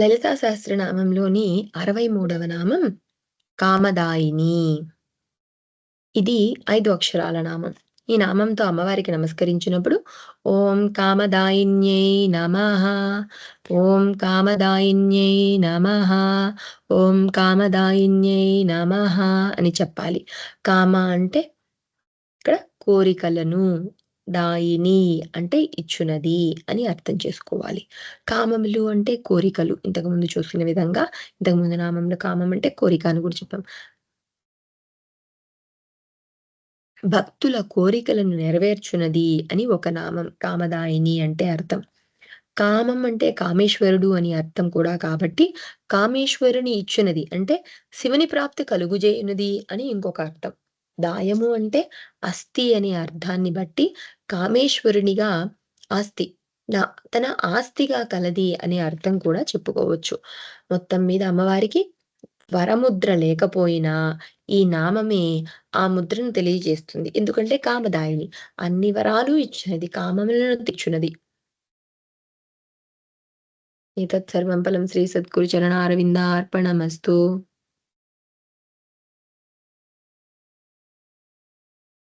లలితా సహస్రనామంలోని అరవై మూడవ నామం కామదాయిని. ఇది ఐదు అక్షరాల నామం. ఈ నామంతో అమ్మవారికి నమస్కరించినప్పుడు ఓం కామదాయిన్యై నమ ఓం కామదాయిన్యై నమ ఓం కామదాయిన్యై నమ అని చెప్పాలి. కామ అంటే ఇక్కడ కోరికలను దాయిని అంటే ఇచ్చునది అని అర్థం చేసుకోవాలి. కామములు అంటే కోరికలు. ఇంతకుముందు చూసిన విధంగా ఇంతకుముందు నామంలో కామం అంటే కోరిక అని కూడా చెప్పాం. భక్తుల కోరికలను నెరవేర్చునది అని ఒక నామం కామదాయిని అంటే అర్థం. కామం అంటే కామేశ్వరుడు అని అర్థం కూడా కాబట్టి కామేశ్వరుని ఇచ్చినది అంటే శివుని ప్రాప్తి కలుగుజేయునది అని ఇంకొక అర్థం. దాయము అంటే అస్థి అనే అర్థాన్ని బట్టి కామేశ్వరునిగా ఆస్తి నా తన ఆస్తిగా కలది అనే అర్థం కూడా చెప్పుకోవచ్చు. మొత్తం మీద అమ్మవారికి వరముద్ర లేకపోయినా ఈ నామమే ఆ ముద్రను తెలియజేస్తుంది. ఎందుకంటే కామదాయిని అన్ని వరాలు ఇచ్చినది కామములను తెచ్చున్నది ఏతత్ సర్వం ఫలం శ్రీ సద్గురు చరణ అరవింద అర్పణమస్తు